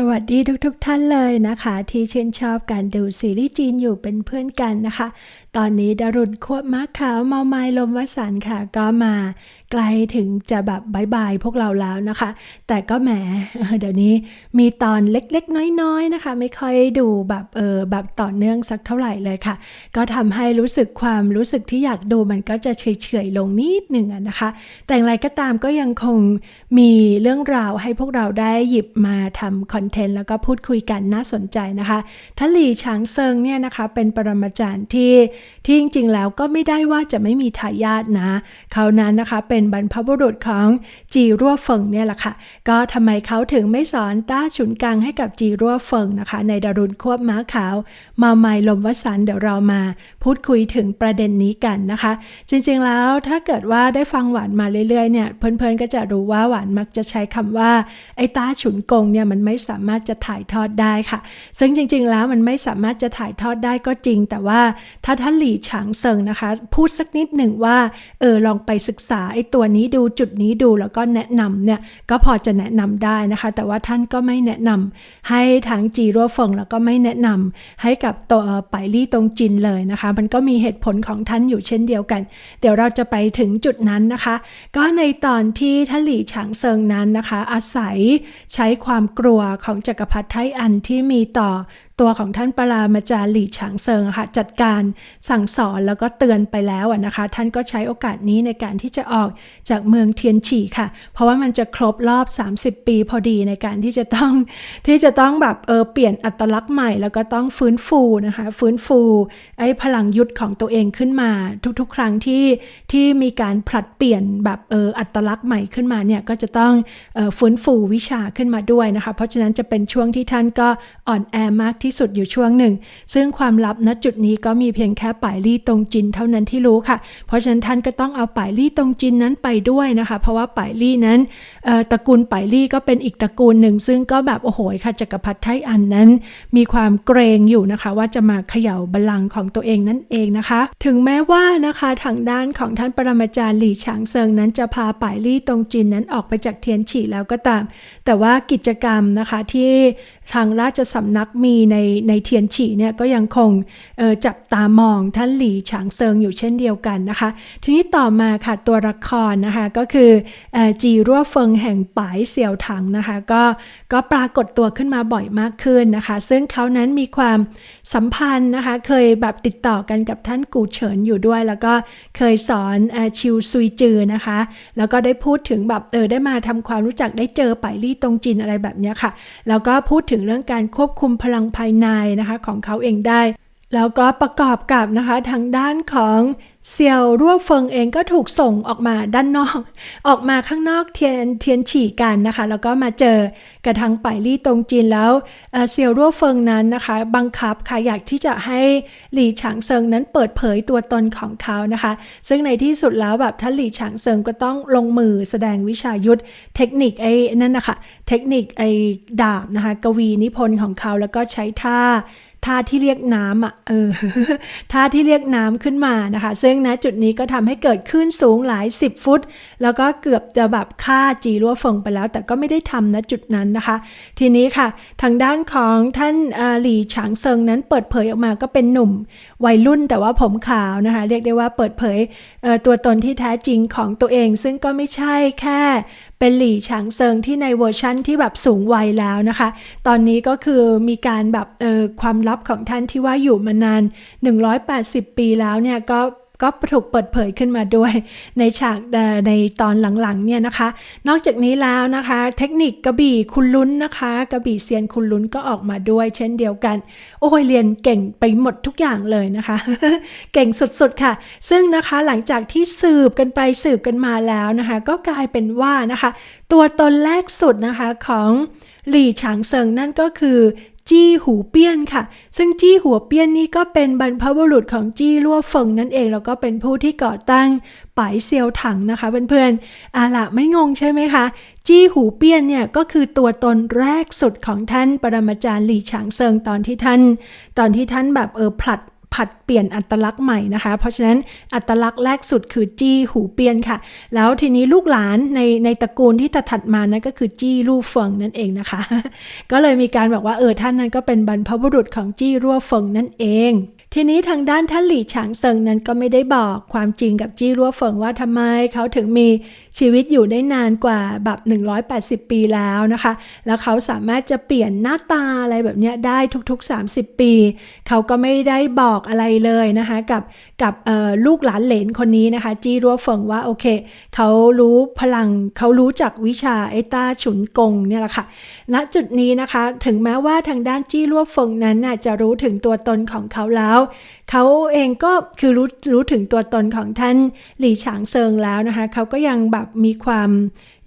สวัสดีทุกๆทท่านเลยนะคะ ที่ชื่นชอบการดูซีรีส์จีนอยู่เป็นเพื่อนกันนะคะ ตอนนี้ดารุณควบม้าขาวเมาไม้ลมวสันค่ะ ก็มาไกลถึงจะแบบบายบายพวกเราแล้วนะคะ แต่ก็แหมเดี๋ยวนี้มีตอนเล็กๆ น้อยๆนะคะ ไม่ค่อยดูแบบเออแบบต่อเนื่องสักเท่าไหร่เลยค่ะ ก็ทำให้รู้สึกความรู้สึกที่อยากดูมันก็จะเฉยๆลงนิดหนึ่งนะคะ แต่อย่างไรก็ตามก็ยังคงมีเรื่องราวให้พวกเราได้หยิบมาทำคอนเทนต์แล้วก็พูดคุยกันน่าสนใจนะคะทลีช้างเซิงเนี่ยนะคะเป็นปรมาจารย์ที่ที่จริงๆแล้วก็ไม่ได้ว่าจะไม่มีทายาทนะ เขานั้นนะคะเป็นบรรพบุรุษของจีรั่วเฟิงเนี่ยแหละค่ะ ก็ทำไมเขาถึงไม่สอนต้าฉุนกังให้กับจีรั่วเฟิงนะคะ ในดารุณควบม้าขาว มาไมลมวสันเดี๋ยวเรามาพูดคุยถึงประเด็นนี้กันนะคะ จริงๆแล้วถ้าเกิดว่าได้ฟังหวานมาเรื่อยๆเนี่ยเพื่อนๆก็จะรู้ว่าหวานมักจะใช้คำว่าไอ้ต้าฉุนกงเนี่ยมันไม่สามารถจะถ่ายทอดได้ค่ะ ซึ่งจริงๆแล้วมันไม่สามารถจะถ่ายทอดได้ก็จริง แต่ว่าถ้าท่านหลี่ฉางเซิงนะคะ พูดสักนิดหนึ่งว่าเออลองไปศึกษาไอ้ตัวนี้ดูจุดนี้ดูแล้วก็แนะนำเนี่ยก็พอจะแนะนำได้นะคะ แต่ว่าท่านก็ไม่แนะนำให้ทั้งจีรัวเฟิงแล้วก็ไม่แนะนำให้กับตัวไปลี่ตรงจินเลยนะคะ มันก็มีเหตุผลของท่านอยู่เช่นเดียวกัน เดี๋ยวเราจะไปถึงจุดนั้นนะคะ ก็ในตอนที่ท่านหลี่ฉางเซิงนั้นนะคะ อาศัยใช้ความกลัวของจักรพรรดิไทอันที่มีต่อ ตัวของท่านปรามาจารย์หลี่ฉางเซิงค่ะจัดการสั่งสอนแล้วก็เตือนไปแล้วนะคะ ท่านก็ใช้โอกาสนี้ในการที่จะออกจากเมืองเทียนฉีค่ะ เพราะว่ามันจะครบรอบ 30 ปีพอดีในการที่จะต้องที่จะต้องแบบเออเปลี่ยนอัตลักษณ์ใหม่ แล้วก็ต้องฟื้นฟูนะคะ ฟื้นฟูไอ้พลังยุทธของตัวเองขึ้นมาทุกๆ ครั้งที่ที่มีการผลัดเปลี่ยนแบบเอออัตลักษณ์ใหม่ขึ้นมาเนี่ยก็จะต้องออฟื้นฟูวิชาขึ้นมาด้วยนะคะ เพราะฉะนั้นจะเป็นช่วงที่ท่านก็อ่อนแอมากที่ที่สุดอยู่ช่วงหนึ่ง ซึ่งความลับณจุดนี้ก็มีเพียงแค่ป่ายลี่ตรงจินเท่านั้นที่รู้ค่ะ เพราะฉะนั้นท่านก็ต้องเอาป่ายลี่ตรงจินนั้นไปด้วยนะคะ เพราะว่าป่ายลี่นั้นตระกูลป่ายลี่ก็เป็นอีกตระกูลหนึ่ง ซึ่งก็แบบโอ้โหค่ะจักรพรรดิไทอันนั้น มีความเกรงอยู่นะคะ ว่าจะมาเขย่าบัลลังก์ของตัวเองนั่นเองนะคะ ถึงแม้ว่านะคะทางด้านของท่านปรมาจารย์หลี่ฉางเซิงนั้นจะพาป่ายลี่ตรงจินนั้นออกไปจากเทียนฉีแล้วก็ตาม แต่ว่ากิจกรรมนะคะที่ทางราชสำนักมีในในเทียนฉีเนี่ยก็ยังคงจับตามองท่านหลี่ฉางเซิงอยู่เช่นเดียวกันนะคะ ทีนี้ต่อมาค่ะตัวละครนะคะก็คือจีรั่วเฟิงแห่งปายเสี่ยวถังนะคะก็ก็ปรากฏตัวขึ้นมาบ่อยมากขึ้นนะคะ ซึ่งเขานั้นมีความสัมพันธ์นะคะเคยแบบติดต่อกันกับท่านกูเฉินอยู่ด้วย แล้วก็เคยสอนชิวซุยจือนะคะ แล้วก็ได้พูดถึงแบบเออได้มาทำความรู้จักได้เจอไปลี่ตรงจินอะไรแบบนี้ค่ะ แล้วก็พูดถึงเรื่องการควบคุมพลังภายในนะคะของเขาเองได้ แล้วก็ประกอบกับนะคะทางด้านของเซียวรั่วเฟิงเองก็ถูกส่งออกมาด้านนอก ออกมาข้างนอกเทียนเทียนฉี่กันนะคะ แล้วก็มาเจอกระทังไปลี่ตรงจีนแล้วเซียวรั่วเฟิงนั้นนะคะ บังคับค่ะอยากที่จะให้หลี่ฉางเซิงนั้นเปิดเผยตัวตนของเขานะคะ ซึ่งในที่สุดแล้วแบบท่านหลี่ฉางเซิงก็ต้องลงมือแสดงวิชายุทธเทคนิคไอ้นั่นนะคะเทคนิคไอ้ดาบนะคะกวีนิพนธ์ของเขาแล้วก็ใช้ท่า ท่าที่เรียกน้ำอะเออท่าที่เรียกน้ำขึ้นมานะคะ ซึ่งณจุดนี้ก็ทำให้เกิดขึ้นสูงหลาย 10 ฟุต แล้วก็เกือบจะแบบฆ่าจีรัวเฟิงไปแล้ว แต่ก็ไม่ได้ทำณจุดนั้นนะคะ ทีนี้ค่ะ ทางด้านของท่านหลี่ฉางเซิงนั้นเปิดเผยออกมาก็เป็นหนุ่มวัยรุ่นแต่ว่าผมขาวนะคะ เรียกได้ว่าเปิดเผยตัวตนที่แท้จริงของตัวเอง ซึ่งก็ไม่ใช่แค่เป็นหลี่ฉางเซิงที่ในเวอร์ชั่นที่แบบสูงวัยแล้วนะคะ ตอนนี้ก็คือมีการแบบเออความลับของท่านที่ว่าอยู่มานาน 180 ปีแล้วเนี่ยก็ ก็ถูกเปิดเผยขึ้นมาด้วย ในฉากในตอนหลังๆเนี่ยนะคะ นอกจากนี้แล้วนะคะ เทคนิคกระบี่คุณลุ้นนะคะกระบี่เซียนคุณลุ้นก็ออกมาด้วย เช่นเดียวกัน โอ้ยเรียนเก่งไปหมดทุกอย่างเลยนะคะ เก่งสุดๆค่ะ ซึ่งนะคะหลังจากที่สืบกันไปสืบกันมาแล้วนะคะ ก็กลายเป็นว่านะคะ ตัวตนแรกสุดนะคะของหลี่ฉางเซิงนั่นก็คือ จี้หูเปี้ยนค่ะ ซึ่งจี้หัวเปี้ยนนี่ก็เป็นบรรพบุรุษของจี้ลั่วเฟิงนั่นเอง แล้วก็เป็นผู้ที่ก่อตั้งป๋ายเซียวถังนะคะเพื่อนๆอาละไม่งงใช่ไหมคะ จี้หูเปี้ยนเนี่ยก็คือตัวตนแรกสุดของท่านปรมาจารย์หลี่ฉางเซิงตอนที่ท่าน ตอนที่ท่านแบบเออผลัด ผัดเปลี่ยนอัตลักษณ์ใหม่นะคะ เพราะฉะนั้นอัตลักษณ์แรกสุดคือจี้หูเปียนค่ะ แล้วทีนี้ลูกหลานในในตระกูลที่ถัดมานั่นก็คือจี้รู่เฟิงนั่นเองนะคะ ก็เลยมีการบอกว่าเออท่านนั้นก็เป็นบรรพบุรุษของจี้รั่วเฟิงนั่นเอง ทีนี้ทางด้านท่านหลี่ฉางเซิงนั้นก็ไม่ได้บอกความจริงกับจี้รั่วเฟิงว่าทำไมเขาถึงมีชีวิตอยู่ได้นานกว่าแบบ180 ปีแล้วนะคะ แล้วเขาสามารถจะเปลี่ยนหน้าตาอะไรแบบนี้ได้ทุกๆ 30 ปี เขาก็ไม่ได้บอกอะไรเลยนะคะกับกับลูกหลานเหลนคนนี้นะคะ จี้รั่วเฟิงว่าโอเค เขารู้พลังเขารู้จักวิชาไอ้ต้าฉุนกงเนี่ยแหละค่ะณจุดนี้นะคะ ถึงแม้ว่าทางด้านจี้รั่วเฟิงนั้นน่ะจะรู้ถึงตัวตนของเขาแล้วเขาเองก็คือรู้รู้ถึงตัวตนของท่านหลี่ฉางเซิงแล้วนะคะเขาก็ยังแบบมีความ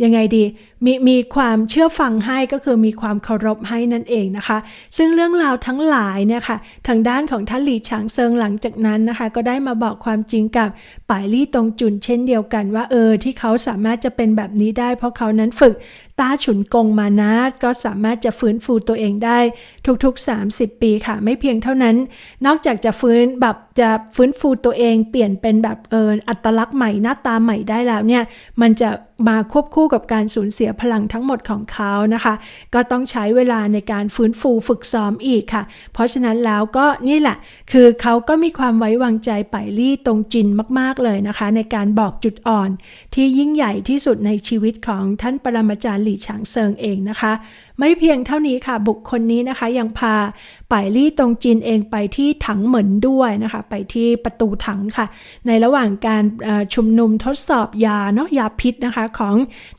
ยังไงดีมีมีความเชื่อฟังให้ก็คือมีความเคารพให้นั่นเองนะคะ ซึ่งเรื่องราวทั้งหลายเนี่ยค่ะทางด้านของท่านหลี่ฉางเซิงหลังจากนั้นนะคะ ก็ได้มาบอกความจริงกับป่ายลี่ตงจุนเช่นเดียวกันว่าเออที่เขาสามารถจะเป็นแบบนี้ได้ เพราะเขานั้นฝึกต้าฉุนกงมานะก็สามารถจะฟื้นฟูตัวเองได้ทุกๆ 30 ปีค่ะ ไม่เพียงเท่านั้น นอกจากจะฟื้นแบบจะฟื้นฟูตัวเองเปลี่ยนเป็นแบบเอออัตลักษณ์ใหม่หน้าตาใหม่ได้แล้วเนี่ยมันจะ มาควบคู่กับการสูญเสียพลังทั้งหมดของเขานะคะ ก็ต้องใช้เวลาในการฟื้นฟูฝึกซ้อมอีกค่ะ เพราะฉะนั้นแล้วก็นี่แหละ คือเขาก็มีความไว้วางใจไปลี่ตรงจินมาก ๆ เลยนะคะ ในการบอกจุดอ่อนที่ยิ่งใหญ่ที่สุดในชีวิตของท่านปรมาจารย์หลี่ฉางเซิงเองนะคะ ไม่เพียงเท่านี้ค่ะบุคคลนี้นะคะ ยังพาป่ายลี่ตรงจินเองไปที่ถังเหมือนด้วยนะคะ ไปที่ประตูถังค่ะ ในระหว่างการชุมนุมทดสอบยาเนาะยาพิษนะคะของ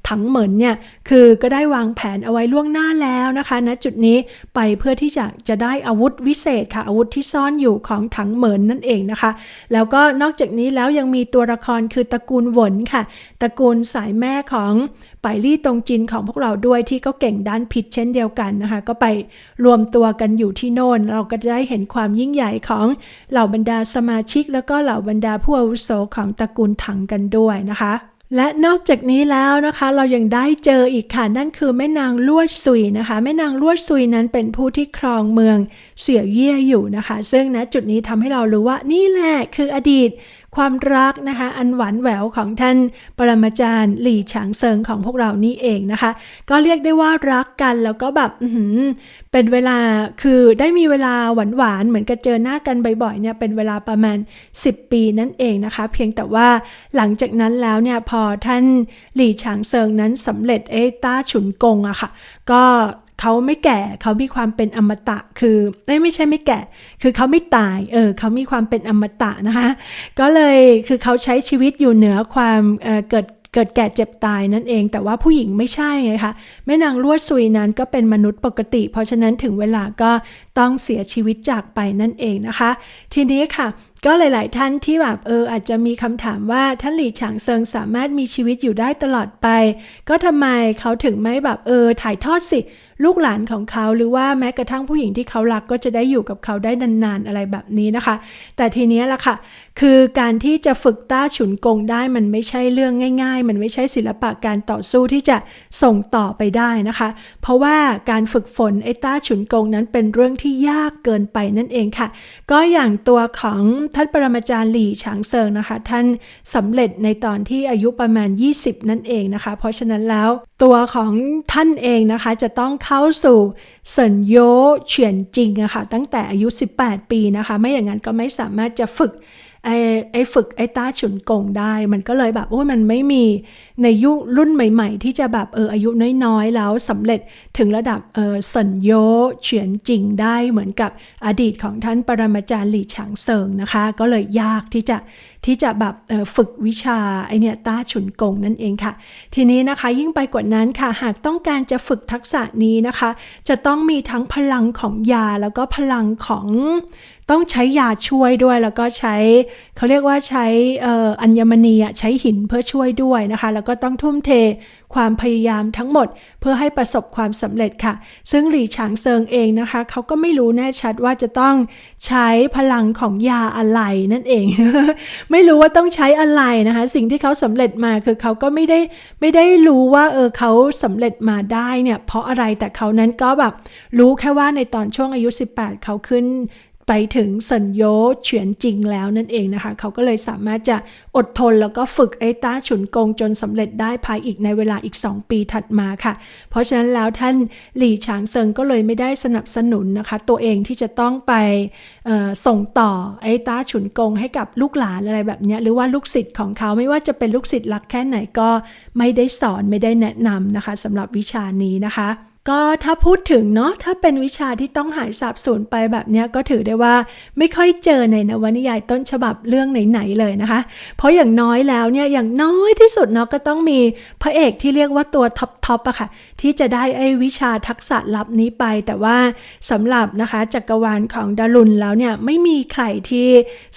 ถังเหมือนเนี่ยคือก็ได้วางแผนเอาไว้ล่วงหน้าแล้วนะคะณนะจุดนี้ไปเพื่อที่จะจะได้อาวุธวิเศษค่ะอาวุธที่ซ่อนอยู่ของถังเหมือนนั่นเองนะคะ แล้วก็นอกจากนี้แล้วยังมีตัวละครคือตระกูลหวนค่ะตระกูลสายแม่ของไปลี่ตรงจินของพวกเราด้วยที่ก็เก่งด้านผิดเช่นเดียวกันนะคะ ก็ไปรวมตัวกันอยู่ที่โน่น เราก็จะได้เห็นความยิ่งใหญ่ของเหล่าบรรดาสมาชิก แล้วก็เหล่าบรรดาผู้อาวุโสของตระกูลถังกันด้วยนะคะและนอกจากนี้แล้วนะคะเรายังได้เจออีกค่ะ นั่นคือแม่นางลวดซุยนะคะ แม่นางลวดซุยนั้นเป็นผู้ที่ครองเมืองเสี่ยวเย่ยอยู่นะคะ ซึ่งณจุดนี้ทำให้เรารู้ว่านี่แหละคืออดีตความรักนะคะ อันหวานแหววของท่านปรมาจารย์หลี่ฉางเซิงของพวกเรานี่เองนะคะ ก็เรียกได้ว่ารักกันแล้วก็แบบเป็นเวลาคือได้มีเวลาหวานหวานเหมือนกับเจอหน้ากันบ่อยๆเนี่ยเป็นเวลาประมาณ 10 ปีนั่นเองนะคะ เพียงแต่ว่าหลังจากนั้นแล้วเนี่ยพอท่านหลี่ฉางเซิงนั้นสำเร็จเอต้าฉุนกงอะค่ะ ก็ เขาไม่แก่เขามีความเป็นอมตะ คือไม่ใช่ไม่แก่ คือเขาไม่ตาย เออเขามีความเป็นอมตะนะคะ ก็เลยคือเขาใช้ชีวิตอยู่เหนือความเเกิดเกิดแก่เจ็บตายนั่นเอง แต่ว่าผู้หญิงไม่ใช่ไงคะแม่นางลวดซุยนั้นก็เป็นมนุษย์ปกติ เพราะฉะนั้นถึงเวลาก็ต้องเสียชีวิตจากไปนั่นเองนะคะ ทีนี้ค่ะก็หลาย ๆ ท่านที่แบบเอออาจจะมีคำถามว่าท่านหลี่ฉางเซิงสามารถมีชีวิตอยู่ได้ตลอดไป ก็ทำไมเขาถึงไม่แบบเออถ่ายทอดสิ ลูกหลานของเขาหรือว่าแม้กระทั่งผู้หญิงที่เขารักก็จะได้อยู่กับเขาได้นานๆอะไรแบบนี้นะคะ แต่ทีนี้ล่ะค่ะ คือการที่จะฝึกต้าฉุนกงได้มันไม่ใช่เรื่องง่าย ๆ มันไม่ใช่ศิลปะการต่อสู้ที่จะส่งต่อไปได้นะคะ เพราะว่าการฝึกฝนไอ้ต้าฉุนกงนั้นเป็นเรื่องที่ยากเกินไปนั่นเองค่ะ ก็อย่างตัวของท่านปรมาจารย์หลี่ฉางเซิงนะคะ ท่านสำเร็จในตอนที่อายุประมาณ 20 นั่นเองนะคะ เพราะฉะนั้นแล้วตัวของท่านเองนะคะจะต้องเข้าสู่เซินโยเฉียนจริงอะคะ่ะตั้งแต่อายุ 18 ปีนะคะ ไม่อย่างนั้นก็ไม่สามารถจะฝึกไอ้ไอ้ฝึกไอ้ต้าฉุนกงได้ มันก็เลยแบบโอ้ยมันไม่มีในยุครุ่นใหม่ ๆ ที่จะแบบเอออายุน้อยๆ แล้วสำเร็จถึงระดับเออสัญโยเฉียนจริงได้เหมือนกับอดีตของท่านปรมาจารย์หลี่ฉางเซิงนะคะ ก็เลยยากที่จะ ที่จะแบบฝึกวิชาไอเนี่ยต้าฉุนกงนั่นเองค่ะ ทีนี้นะคะยิ่งไปกว่านั้นค่ะ หากต้องการจะฝึกทักษะนี้นะคะ จะต้องมีทั้งพลังของยาแล้วก็พลังของ ต้องใช้ยาช่วยด้วย แล้วก็ใช้เขาเรียกว่าใช้อัญมณีใช้หินเพื่อช่วยด้วยนะคะ แล้วก็ต้องทุ่มเทความพยายามทั้งหมด เพื่อให้ประสบความสำเร็จค่ะ ซึ่งหลี่ฉางเซิงเองนะคะเขาก็ไม่รู้แน่ชัดว่าจะต้องใช้พลังของยาอะไรนั่นเอง ไม่รู้ว่าต้องใช้อะไรนะคะ สิ่งที่เขาสำเร็จมาคือเขาก็ไม่ได้ไม่ได้รู้ว่าเออเขาสำเร็จมาได้เนี่ยเพราะอะไรแต่เขานั้นก็แบบรู้แค่ว่าในตอนช่วงอายุ 18 เขาขึ้น ไปถึงเซินโยเฉียนจริงแล้วนั่นเองนะคะ เขาก็เลยสามารถจะอดทนแล้วก็ฝึกไอ้ต้าฉุนกงจนสำเร็จได้ภายอีกในเวลาอีก 2 ปีถัดมาค่ะ เพราะฉะนั้นแล้วท่านหลี่ฉางเซิงก็เลยไม่ได้สนับสนุนนะคะ ตัวเองที่จะต้องไปส่งต่อไอ้ต้าฉุนกงให้กับลูกหลานอะไรแบบนี้หรือว่าลูกศิษย์ของเขาไม่ว่าจะเป็นลูกศิษย์รักแค่ไหนก็ไม่ได้สอนไม่ได้แนะนำนะคะสำหรับวิชานี้นะคะ ก็ถ้าพูดถึงเนาะถ้าเป็นวิชาที่ต้องหายสาบสูญไปแบบนี้ก็ถือได้ว่าไม่ค่อยเจอในนวนิยายต้นฉบับเรื่องไหน ๆ เลยนะคะ เพราะอย่างน้อยแล้วเนี่ยอย่างน้อยที่สุดเนาะก็ต้องมีพระเอกที่เรียกว่าตัวท็อปทอปอะค่ะ ที่จะได้ไอ้วิชาทักษะลับนี้ไป แต่ว่าสำหรับนะคะจักรวาลของดารุนแล้วเนี่ยไม่มีใครที่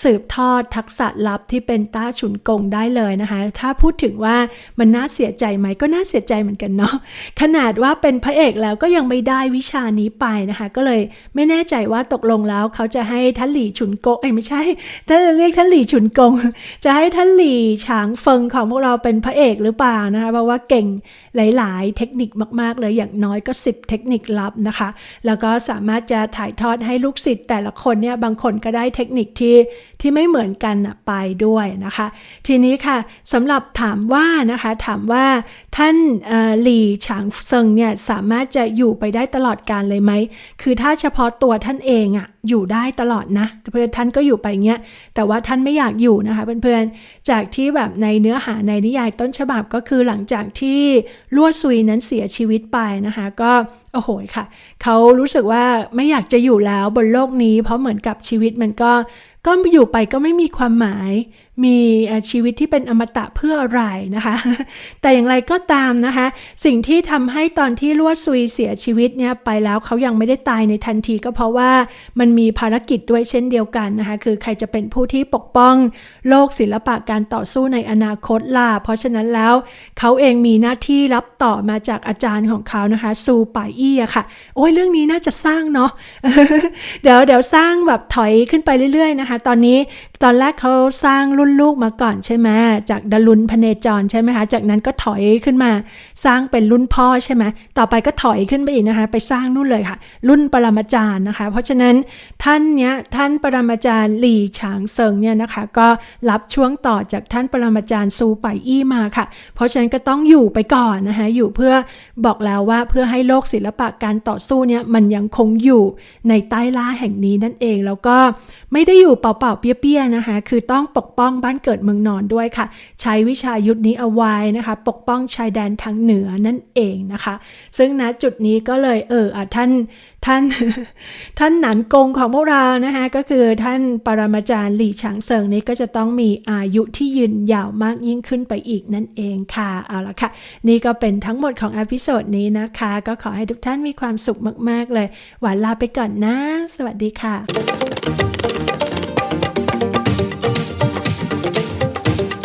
สืบทอดทักษะลับที่เป็นต้าฉุนกงได้เลยนะคะ ถ้าพูดถึงว่ามันน่าเสียใจไหมก็น่าเสียใจเหมือนกันเนาะขนาดว่าเป็นพระเอกแล้วก็ยังไม่ได้วิชานี้ไปนะคะ ก็เลยไม่แน่ใจว่าตกลงแล้วเขาจะให้ท่านหลี่ฉุนโกงเอ้ไม่ใช่ถ้าจะเรียกท่านหลี่ฉุนกง จะให้ท่านหลี่ฉางเฟิงของพวกเราเป็นพระเอกหรือเปล่านะคะเพราะว่าเก่งหลาย ๆ เทคนิคมาก ๆ เลยอย่างน้อยก็ 10 เทคนิคลับนะคะ แล้วก็สามารถจะถ่ายทอดให้ลูกศิษย์แต่ละคนเนี่ยบางคนก็ได้เทคนิคที่ ที่ไม่เหมือนกันนะไปด้วยนะคะ ทีนี้ค่ะสำหรับถามว่านะคะถามว่าท่านหลี่ฉางเซิงเนี่ยสามารถจะอยู่ไปได้ตลอดการเลยไหม คือถ้าเฉพาะตัวท่านเองอะ อยู่ได้ตลอดนะเพื่อนท่านก็อยู่ไปเงี้ย แต่ว่าท่านไม่อยากอยู่นะคะเพื่อนๆ จากที่แบบในเนื้อหาในนิยายต้นฉบับก็คือหลังจากที่ลั่วซุยนั้นเสียชีวิตไปนะคะ ก็โอ้โหค่ะ เขารู้สึกว่าไม่อยากจะอยู่แล้วบนโลกนี้ เพราะเหมือนกับชีวิตมันก็ก็อยู่ไปก็ไม่มีความหมาย มีชีวิตที่เป็นอมตะเพื่ออะไรนะคะ แต่อย่างไรก็ตามนะคะ สิ่งที่ทำให้ตอนที่ลวดซุยเสียชีวิตเนี่ยไปแล้วเขายังไม่ได้ตายในทันทีก็เพราะว่ามันมีภารกิจด้วยเช่นเดียวกันนะคะ คือใครจะเป็นผู้ที่ปกป้องโลกศิลปะการต่อสู้ในอนาคตล่ะเพราะฉะนั้นแล้วเขาเองมีหน้าที่รับต่อมาจากอาจารย์ของเขานะคะซูป่ายอี้อะค่ะ โอ้ยเรื่องนี้น่าจะสร้างเนาะเดี๋ยวเดี๋ยวสร้างแบบถอยขึ้นไปเรื่อยๆนะคะ ตอนนี้ตอนแรกเขาสร้างรุ่นลูกมาก่อนใช่ไหมจากดารุนพเนจรใช่ไหมคะจากนั้นก็ถอยขึ้นมาสร้างเป็นรุ่นพ่อใช่ไหมต่อไปก็ถอยขึ้นไปอีกนะคะไปสร้างนู่นเลยค่ะ รุ่นปรมาจารย์นะคะ เพราะฉะนั้นท่านเนี้ยท่านปรมาจารย์หลี่ฉางเซิงเนี่ยนะคะ ก็รับช่วงต่อจากท่านปรมาจารย์ซูไปอี้มาค่ะ เพราะฉะนั้นก็ต้องอยู่ไปก่อนนะคะอยู่เพื่อบอกแล้วว่าเพื่อให้โลกศิลปะการต่อสู้เนี่ยมันยังคงอยู่ในใต้ล่าแห่งนี้นั่นเองแล้วก็ไม่ได้อยู่เปล่าๆเปี้ยๆนะคะ คือต้องปกป้ององบ้านเกิดเมืองนอนด้วยค่ะ ใช้วิชายุทธนี้เอาไว้นะคะ ปกป้องชายแดนทางเหนือนั่นเองนะคะ ซึ่งณจุดนี้ก็เลยเอออท่านท่านท่านหนานกงของพวกเรานะคะก็คือท่านปรมาจารย์หลี่ฉางเซิงนี้ก็จะต้องมีอายุที่ยืนยาวมากยิ่งขึ้นไปอีกนั่นเองค่ะเอาละค่ะ นี่ก็เป็นทั้งหมดของอพิโซดนี้นะคะ ก็ขอให้ทุกท่านมีความสุขมาก ๆ เลย หวานลาไปก่อนนะ สวัสดีค่ะ